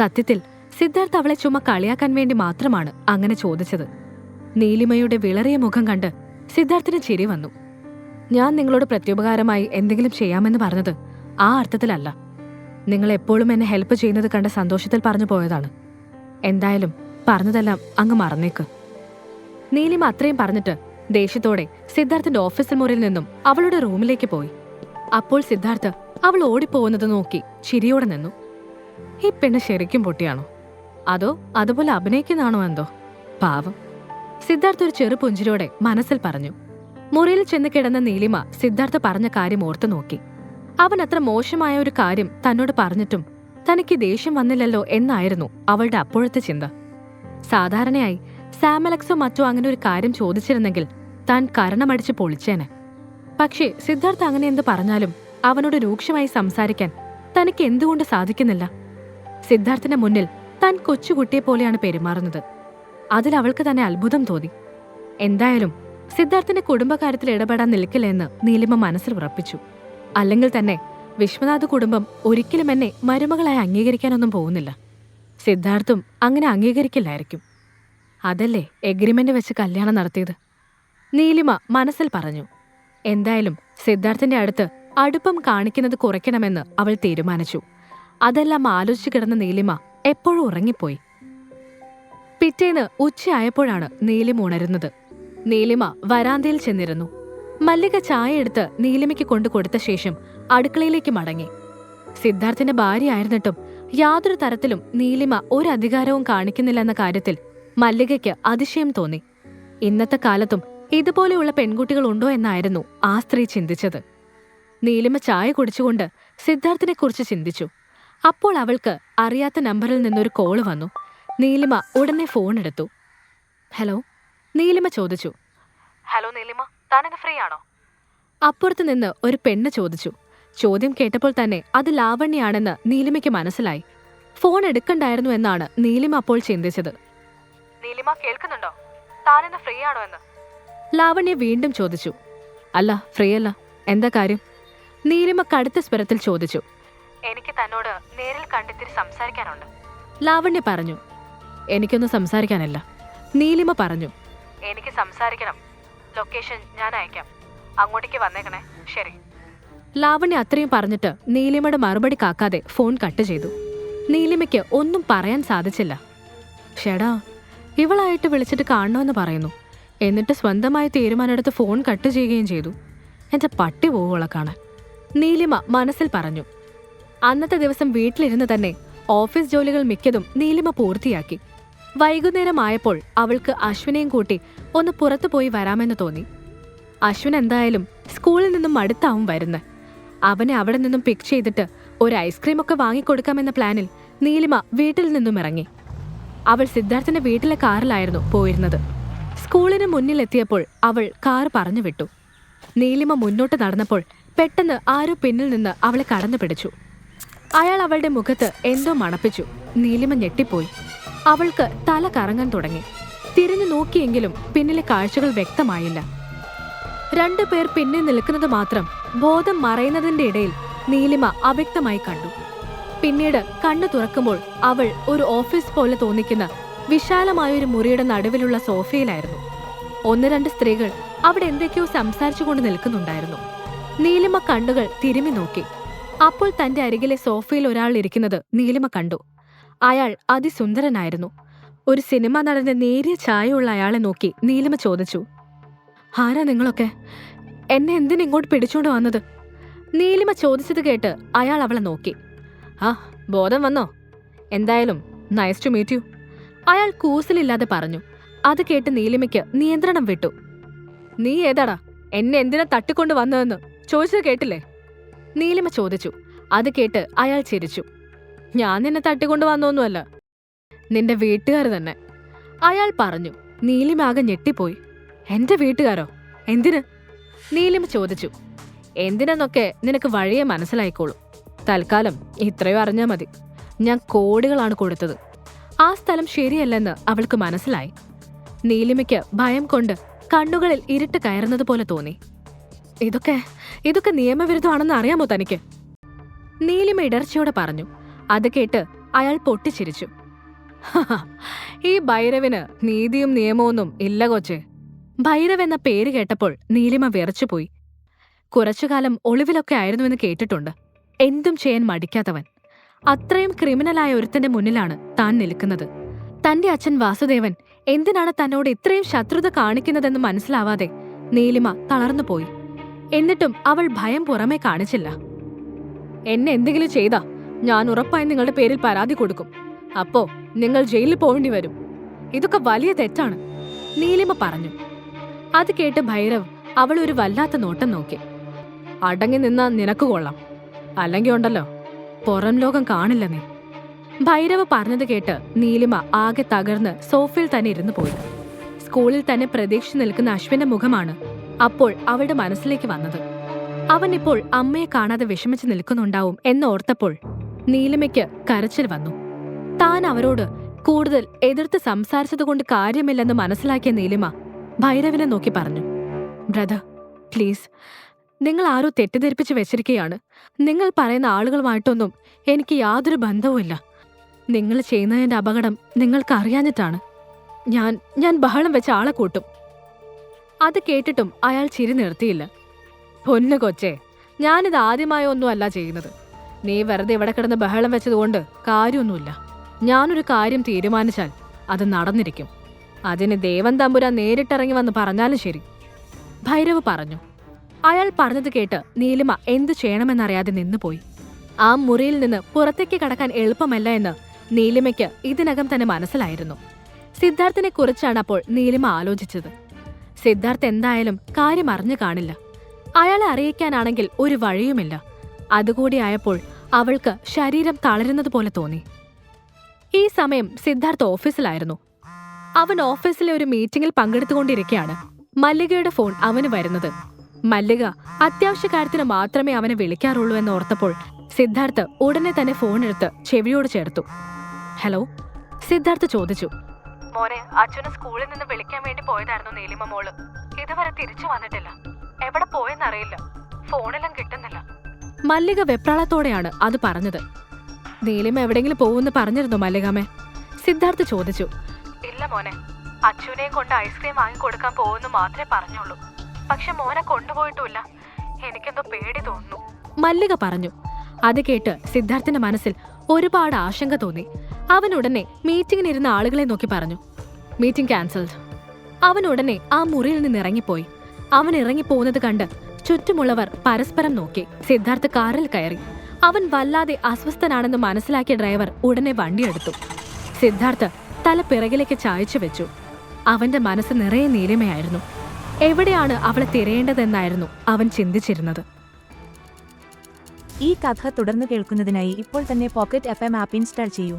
സത്യത്തിൽ സിദ്ധാർത്ഥ് അവളെ ചുമ കളിയാക്കാൻ വേണ്ടി മാത്രമാണ് അങ്ങനെ ചോദിച്ചത്. നീലിമയുടെ വിളറിയ മുഖം കണ്ട് സിദ്ധാർത്ഥിന് ചിരി വന്നു. ഞാൻ നിങ്ങളോട് പ്രത്യുപകാരമായി എന്തെങ്കിലും ചെയ്യാമെന്ന് പറഞ്ഞത് ആ അർത്ഥത്തിലല്ല. നിങ്ങൾ എപ്പോഴും എന്നെ ഹെൽപ്പ് ചെയ്യുന്നത് കണ്ട സന്തോഷത്തിൽ പറഞ്ഞു പോയതാണ്. എന്തായാലും പറഞ്ഞതെല്ലാം അങ്ങ് മറന്നേക്ക്. നീലിമ അത്രയും പറഞ്ഞിട്ട് ദേഷ്യത്തോടെ സിദ്ധാർത്ഥിന്റെ ഓഫീസ് മുറിയിൽ നിന്നും അവളുടെ റൂമിലേക്ക് പോയി. അപ്പോൾ സിദ്ധാർത്ഥ് അവൾ ഓടിപ്പോകുന്നത് നോക്കി ചിരിയോടെ നിന്നു. ഈ പെണ്ണ് ശരിക്കും പൊട്ടിയാണോ? അതോ അതുപോലെ അഭിനയിക്കുന്നതാണോ എന്തോ? പാവം. സിദ്ധാർത്ഥ് ഒരു ചെറു പുഞ്ചിരോടെ മനസ്സിൽ പറഞ്ഞു. മുറിയിൽ ചെന്ന് കിടന്ന നീലിമ സിദ്ധാർത്ഥ് പറഞ്ഞ കാര്യം ഓർത്തു നോക്കി. അവൻ അത്ര മോശമായ ഒരു കാര്യം തന്നോട് പറഞ്ഞിട്ടും തനിക്ക് ദേഷ്യം വന്നില്ലല്ലോ എന്നായിരുന്നു അവളുടെ അപ്പോഴത്തെ ചിന്ത. സാധാരണയായി സാമലക്സോ മറ്റോ അങ്ങനെ ഒരു കാര്യം ചോദിച്ചിരുന്നെങ്കിൽ താൻ കരണമടിച്ച് പൊളിച്ചേനെ. പക്ഷേ സിദ്ധാർത്ഥ് അങ്ങനെ എന്ത് പറഞ്ഞാലും അവനോട് രൂക്ഷമായി സംസാരിക്കാൻ തനിക്ക് എന്തുകൊണ്ട് സാധിക്കുന്നില്ല? സിദ്ധാർത്ഥിന്റെ മുന്നിൽ താൻ കൊച്ചുകുട്ടിയെ പോലെയാണ് പെരുമാറുന്നത്. അതിൽ അവൾക്ക് തന്നെ അത്ഭുതം തോന്നി. എന്തായാലും സിദ്ധാർത്ഥിന്റെ കുടുംബകാര്യത്തിൽ ഇടപെടാൻ നിൽക്കില്ലെന്ന് നീലിമ മനസ്സിൽ ഉറപ്പിച്ചു. അല്ലെങ്കിൽ തന്നെ വിശ്വനാഥ് കുടുംബം ഒരിക്കലും എന്നെ മരുമകളായി അംഗീകരിക്കാനൊന്നും പോകുന്നില്ല. സിദ്ധാർത്ഥും അങ്ങനെ അംഗീകരിക്കില്ലായിരിക്കും. അതല്ലേ എഗ്രിമെന്റ് വെച്ച് കല്യാണം നടത്തിയത്? നീലിമ മനസ്സിൽ പറഞ്ഞു. എന്തായാലും സിദ്ധാർത്ഥന്റെ അടുത്ത് അടുപ്പം കാണിക്കുന്നത് കുറയ്ക്കണമെന്ന് അവൾ തീരുമാനിച്ചു. അതെല്ലാം ആലോചിച്ചു കിടന്ന നീലിമ എപ്പോഴും ഉറങ്ങിപ്പോയി. പിറ്റേന്ന് ഉച്ചയായപ്പോഴാണ് നീലിമ ഉണരുന്നത്. നീലിമ വരാന്തയിൽ ചെന്നിരുന്നു. മല്ലിക ചായ എടുത്ത് നീലിമയ്ക്ക് കൊണ്ടു കൊടുത്ത ശേഷം അടുക്കളയിലേക്ക് മടങ്ങി. സിദ്ധാർത്ഥിന്റെ ഭാര്യയായിരുന്നിട്ടും യാതൊരു തരത്തിലും നീലിമ ഒരു അധികാരവും കാണിക്കുന്നില്ലെന്ന കാര്യത്തിൽ മല്ലികയ്ക്ക് അതിശയം തോന്നി. ഇന്നത്തെ കാലത്തും ഇതുപോലെയുള്ള പെൺകുട്ടികൾ ഉണ്ടോ എന്നായിരുന്നു ആ സ്ത്രീ ചിന്തിച്ചത്. നീലിമ ചായ കുടിച്ചുകൊണ്ട് സിദ്ധാർത്ഥിനെക്കുറിച്ച് ചിന്തിച്ചു. അപ്പോൾ അവൾക്ക് അറിയാത്ത നമ്പറിൽ നിന്നൊരു കോൾ വന്നു. നീലിമ ഉടനെ ഫോൺ എടുത്തു. ഹലോ നീലിമ ചോദിച്ചു. ഹലോ നീലിമ. താനിന്ന് ഫ്രീ ആണോ അപ്പുറത്ത് നിന്ന് ഒരു പെണ്ണ് ചോദിച്ചു. ചോദ്യം കേട്ടപ്പോൾ തന്നെ അത് ലാവണ്യാണെന്ന് നീലിമയ്ക്ക് മനസ്സിലായി. ഫോൺ എടുക്കണ്ടായിരുന്നു എന്നാണ് നീലിമ അപ്പോൾ ചിന്തിച്ചത്. നീലിമ കേൾക്കുന്നുണ്ടോ? താനെന്ന് ഫ്രീ ആണോ എന്ന്? ലാവണ്യ വീണ്ടും ചോദിച്ചു. അല്ല ഫ്രീ അല്ല എന്താ കാര്യം? നീലിമ കടുത്ത സ്വരത്തിൽ ചോദിച്ചു. എനിക്ക് തന്നോട് നേരിൽ കണ്ടെത്തിരി സംസാരിക്കാനുണ്ട്. ലാവണ്യ പറഞ്ഞു എനിക്കൊന്ന് സംസാരിക്കാനല്ല. നീലിമ പറഞ്ഞു എനിക്ക് സംസാരിക്കണം. ലൊക്കേഷൻ ഞാൻ അയക്കാം. അങ്ങോട്ടേക്ക് വന്നേക്കണേ. ശരി. ലാവണ്യ അത്രയും പറഞ്ഞിട്ട് നീലിമയുടെ മറുപടി കാക്കാതെ ഫോൺ കട്ട് ചെയ്തു. നീലിമയ്ക്ക് ഒന്നും പറയാൻ സാധിച്ചില്ല. ഷെടാ ഇവളായിട്ട് വിളിച്ചിട്ട് കാണണമെന്ന് പറയുന്നു. എന്നിട്ട് സ്വന്തമായി തീരുമാനമെടുത്ത് ഫോൺ കട്ട് ചെയ്യുകയും ചെയ്തു. എന്റെ പട്ടി പോവുകളെ കാണാൻ. നീലിമ മനസ്സിൽ പറഞ്ഞു അന്നത്തെ ദിവസം വീട്ടിലിരുന്ന് തന്നെ ഓഫീസ് ജോലികൾ മിക്കതും നീലിമ പൂർത്തിയാക്കി. വൈകുന്നേരമായപ്പോൾ അവൾക്ക് അശ്വിനെയും കൂട്ടി ഒന്ന് പുറത്തു പോയി വരാമെന്ന് തോന്നി. അശ്വിൻ എന്തായാലും സ്കൂളിൽ നിന്നും അടുത്താവും വരുന്നത് അവനെ അവിടെ നിന്നും പിക്ക് ചെയ്തിട്ട് ഒരു ഐസ്ക്രീം ഒക്കെ വാങ്ങിക്കൊടുക്കാമെന്ന പ്ലാനിൽ നീലിമ വീട്ടിൽ നിന്നും ഇറങ്ങി. അവൾ സിദ്ധാർത്ഥിന്റെ വീട്ടിലെ കാറിലായിരുന്നു പോയിരുന്നത്. സ്കൂളിന് മുന്നിലെത്തിയപ്പോൾ അവൾ കാർ പറഞ്ഞു വിട്ടു നീലിമ മുന്നോട്ട് നടന്നപ്പോൾ പെട്ടെന്ന് ആരോ പിന്നിൽ നിന്ന് അവളെ കടന്നു പിടിച്ചു. അയാൾ അവളുടെ മുഖത്ത് എന്തോ മണപ്പിച്ചു. നീലിമ ഞെട്ടിപ്പോയി. അവൾക്ക് തല കറങ്ങാൻ തുടങ്ങി. തിരിഞ്ഞു നോക്കിയെങ്കിലും പിന്നിലെ കാഴ്ചകൾ വ്യക്തമായില്ല. രണ്ടു പേർ പിന്നിൽ നിൽക്കുന്നത് മാത്രം ബോധം മറയുന്നതിന്റെ ഇടയിൽ നീലിമ അവ്യക്തമായി കണ്ടു. പിന്നീട് കണ്ണു തുറക്കുമ്പോൾ അവൾ ഒരു ഓഫീസ് പോലെ തോന്നിക്കുന്ന വിശാലമായൊരു മുറിയുടെ നടുവിലുള്ള സോഫയിലായിരുന്നു. ഒന്ന് രണ്ട് സ്ത്രീകൾ അവിടെ എന്തൊക്കെയോ സംസാരിച്ചുകൊണ്ട് നിൽക്കുന്നുണ്ടായിരുന്നു. നീലിമ കണ്ണുകൾ തിരുമി നോക്കി. അപ്പോൾ തന്റെ അരികിലെ സോഫയിൽ ഒരാൾ ഇരിക്കുന്നത് നീലിമ കണ്ടു. അയാൾ അതിസുന്ദരനായിരുന്നു. ഒരു സിനിമ നടന്റെ നേരിയ ചായയുള്ള അയാളെ നോക്കി നീലിമ ചോദിച്ചു ആരാ നിങ്ങളൊക്കെ? എന്നെ എന്തിനാ ഇങ്ങോട്ട് പിടിച്ചോണ്ട് വന്നത്? നീലിമ ചോദിച്ചത് കേട്ട് അയാൾ അവളെ നോക്കി. ആ ബോധം വന്നോ? എന്തായാലും നൈസ് ടു മീറ്റ് യു. അയാൾ കൂസലില്ലാതെ പറഞ്ഞു. അത് കേട്ട് നീലിമയ്ക്ക് നിയന്ത്രണം വിട്ടു. നീ ഏതാടാ? എന്നെ എന്തിനാ തട്ടിക്കൊണ്ട് വന്നതെന്ന്? ചോദിച്ചത് കേട്ടില്ലേ? നീലിമ ചോദിച്ചു. അത് കേട്ട് അയാൾ ചിരിച്ചു. ഞാൻ നിന്നെ തട്ടിക്കൊണ്ട് വന്നൊന്നുമല്ല. നിന്റെ വീട്ടുകാർ തന്നെ. അയാൾ പറഞ്ഞു. നീലിമാകെ ഞെട്ടിപ്പോയി. എന്റെ വീട്ടുകാരോ? എന്തിന്? നീലിമ ചോദിച്ചു. എന്തിനെന്നൊക്കെ നിനക്ക് വഴിയെ മനസ്സിലായിക്കോളൂ. തൽക്കാലം ഇത്രയോ അറിഞ്ഞാൽ മതി. ഞാൻ കോടികളാണ് കൊടുത്തത്. ആ സ്ഥലം ശരിയല്ലെന്ന് അവൾക്ക് മനസ്സിലായി. നീലിമയ്ക്ക് ഭയം കൊണ്ട് കണ്ണുകളിൽ ഇരുട്ട് കയറുന്നത് പോലെ തോന്നി. ഇതൊക്കെ ഇതൊക്കെ നിയമവിരുദ്ധമാണെന്ന് അറിയാമോ തനിക്ക്? നീലിമ ഇടർച്ചയോടെ പറഞ്ഞു. അത് കേട്ട് അയാൾ പൊട്ടിച്ചിരിച്ചു. ഈ ഭൈരവിന് നീതിയും നിയമവും ഇല്ല കൊച്ചെ. ഭൈരവ് എന്ന പേര് കേട്ടപ്പോൾ നീലിമ വിറച്ചുപോയി. കുറച്ചുകാലം ഒളിവിലൊക്കെ ആയിരുന്നുവെന്ന് കേട്ടിട്ടുണ്ട്. എന്തും ചെയ്യാൻ മടിക്കാത്തവൻ. അത്രയും ക്രിമിനലായ ഒരുത്തന്റെ മുന്നിലാണ് താൻ നിൽക്കുന്നത്. തന്റെ അച്ഛൻ വാസുദേവൻ എന്തിനാണ് തന്നോട് ഇത്രയും ശത്രുത കാണിക്കുന്നതെന്ന് മനസ്സിലാവാതെ നീലിമ തളർന്നുപോയി. എന്നിട്ടും അവൾ ഭയം പുറമെ കാണിച്ചില്ല. എന്നെ എന്തെങ്കിലും ചെയ്താ ഞാൻ ഉറപ്പായി നിങ്ങളുടെ പേരിൽ പരാതി കൊടുക്കും. അപ്പോ നിങ്ങൾ ജയിലിൽ പോകേണ്ടി വരും. ഇതൊക്കെ വലിയ തെറ്റാണ് നീലിമ പറഞ്ഞു. അത് കേട്ട് ഭൈരവ് അവൾ ഒരു വല്ലാത്ത നോട്ടം നോക്കി. അടങ്ങി നിന്നാ നിനക്ക് കൊള്ളാം. അല്ലെങ്കിൽ ഉണ്ടല്ലോ പുറം ലോകം കാണില്ല നീ. ഭൈരവ് പറഞ്ഞത് കേട്ട് നീലിമ ആകെ തകർന്ന് സോഫയിൽ തന്നെ ഇരുന്നു പോയി. സ്കൂളിൽ തന്നെ പ്രതീക്ഷിച്ചു നിൽക്കുന്ന അശ്വിന്റെ മുഖമാണ് അപ്പോൾ അവളുടെ മനസ്സിലേക്ക് വന്നത്. അവൻ ഇപ്പോൾ അമ്മയെ കാണാതെ വിഷമിച്ച് നിൽക്കുന്നുണ്ടാവും എന്നോർത്തപ്പോൾ നീലിമയ്ക്ക് കരച്ചിൽ വന്നു. താൻ അവരോട് കൂടുതൽ എതിർത്ത് സംസാരിച്ചതുകൊണ്ട് കാര്യമില്ലെന്ന് മനസ്സിലാക്കിയ നീലിമ ഭൈരവിനെ നോക്കി പറഞ്ഞു. ബ്രദർ പ്ലീസ് നിങ്ങൾ ആരോ തെറ്റിദ്ധരിപ്പിച്ച് വെച്ചിരിക്കുകയാണ്. നിങ്ങൾ പറയുന്ന ആളുകളുമായിട്ടൊന്നും എനിക്ക് യാതൊരു ബന്ധവുമില്ല. നിങ്ങൾ ചെയ്യുന്നതിന്റെ അപകടം നിങ്ങൾക്ക് അറിയാഞ്ഞിട്ടാണ് ഞാൻ ഞാൻ ബഹളം വെച്ച ആളെ കൂട്ടും. അത് കേട്ടിട്ടും അയാൾ ചിരി നിർത്തിയില്ല. പൊന്നു കൊച്ചേ ഞാനിത് ആദ്യമായൊന്നും അല്ല ചെയ്യുന്നത്. നീ വെറുതെ ഇവിടെ കിടന്ന് ബഹളം വെച്ചതുകൊണ്ട് കാര്യമൊന്നുമില്ല. ഞാനൊരു കാര്യം തീരുമാനിച്ചാൽ അത് നടന്നിരിക്കും. അതിന് ദേവൻ തമ്പുരാൻ നേരിട്ടിറങ്ങി വന്ന് പറഞ്ഞാലും ശരി. ഭൈരവ് പറഞ്ഞു. അയാൾ പറഞ്ഞത് കേട്ട് നീലിമ എന്തു ചെയ്യണമെന്നറിയാതെ നിന്നുപോയി. ആ മുറിയിൽ നിന്ന് പുറത്തേക്ക് കടക്കാൻ എളുപ്പമല്ല എന്ന് നീലിമയ്ക്ക് ഇതിനകം തന്നെ മനസ്സിലായിരുന്നു. സിദ്ധാർത്ഥിനെ കുറിച്ചാണ് അപ്പോൾ നീലിമ ആലോചിച്ചത്. സിദ്ധാർത്ഥ് എന്തായാലും കാര്യം അറിഞ്ഞു കാണില്ല. അയാളെ അറിയിക്കാനാണെങ്കിൽ ഒരു വഴിയുമില്ല. അതുകൂടി ആയപ്പോൾ അവൾക്ക് ശരീരം തളരുന്നത് പോലെ തോന്നി. ഈ സമയം സിദ്ധാർത്ഥ് ഓഫീസിലായിരുന്നു. അവൻ ഓഫീസിലെ ഒരു മീറ്റിംഗിൽ പങ്കെടുത്തുകൊണ്ടിരിക്കുകയാണ് മല്ലികയുടെ ഫോൺ അവന് വരുന്നത്. മല്ലിക അത്യാവശ്യ കാര്യത്തിന് മാത്രമേ അവനെ വിളിക്കാറുള്ളൂ എന്ന് ഓർത്തപ്പോൾ സിദ്ധാർത്ഥ് ഉടനെ തന്നെ ഫോൺ എടുത്ത് ചെവിയോട് ചേർത്തു. ഹലോ സിദ്ധാർത്ഥ് ചോദിച്ചു. മോനെ അച്ഛന് സ്കൂളിൽ നിന്ന് വിളിക്കാൻ വേണ്ടി പോയതായിരുന്നു നീലിമ മോൾ. ഇതുവരെ തിരിച്ചു വന്നിട്ടില്ല. എവിടെ പോയെന്നറിയില്ല. ഫോണിലും കിട്ടുന്നില്ല. മല്ലിക വെപ്രാളത്തോടെയാണ് അത് പറഞ്ഞത്. നീലിമ എവിടെങ്കിലും പോകുമെന്ന് പറഞ്ഞിരുന്നു മല്ലികാമേ? സിദ്ധാർത്ഥ് ചോദിച്ചു. ഇല്ല മോനെ അച്ഛനെയും കൊണ്ട് ഐസ്ക്രീം വാങ്ങിക്കൊടുക്കാൻ പോകുന്നു മാത്രമേ പറഞ്ഞുള്ളൂ. പക്ഷെ മോനെ കൊണ്ടുപോയിട്ടില്ല എനിക്കെന്തോ പേടി തോന്നുന്നു. മല്ലിക പറഞ്ഞു. അത് കേട്ട് സിദ്ധാർത്ഥിന്റെ മനസ്സിൽ ഒരുപാട് ആശങ്ക തോന്നി. അവൻ ഉടനെ മീറ്റിങ്ങിനിരുന്ന ആളുകളെ നോക്കി പറഞ്ഞു. മീറ്റിംഗ് ക്യാൻസൽഡ് അവൻ ഉടനെ ആ മുറിയിൽ നിന്ന് ഇറങ്ങിപ്പോയി. അവൻ ഇറങ്ങിപ്പോകുന്നത് കണ്ട് ചുറ്റുമുള്ളവർ പരസ്പരം നോക്കി സിദ്ധാർത്ഥ് കാറിൽ കയറി. അവൻ വല്ലാതെ അസ്വസ്ഥനാണെന്ന് മനസ്സിലാക്കിയ ഡ്രൈവർ ഉടനെ വണ്ടിയെടുത്തു സിദ്ധാർത്ഥ് തല പിറകിലേക്ക് ചായച്ചു വെച്ചു. അവന്റെ മനസ്സ് നിറയെ നീലിമയായിരുന്നു. എവിടെയാണ് അവളെ തിരയേണ്ടതെന്നായിരുന്നു അവൻ ചിന്തിച്ചിരുന്നത്. ഈ കഥ തുടർന്ന് കേൾക്കുന്നതിനായി ഇപ്പോൾ തന്നെ Pocket F M app install ചെയ്യൂ.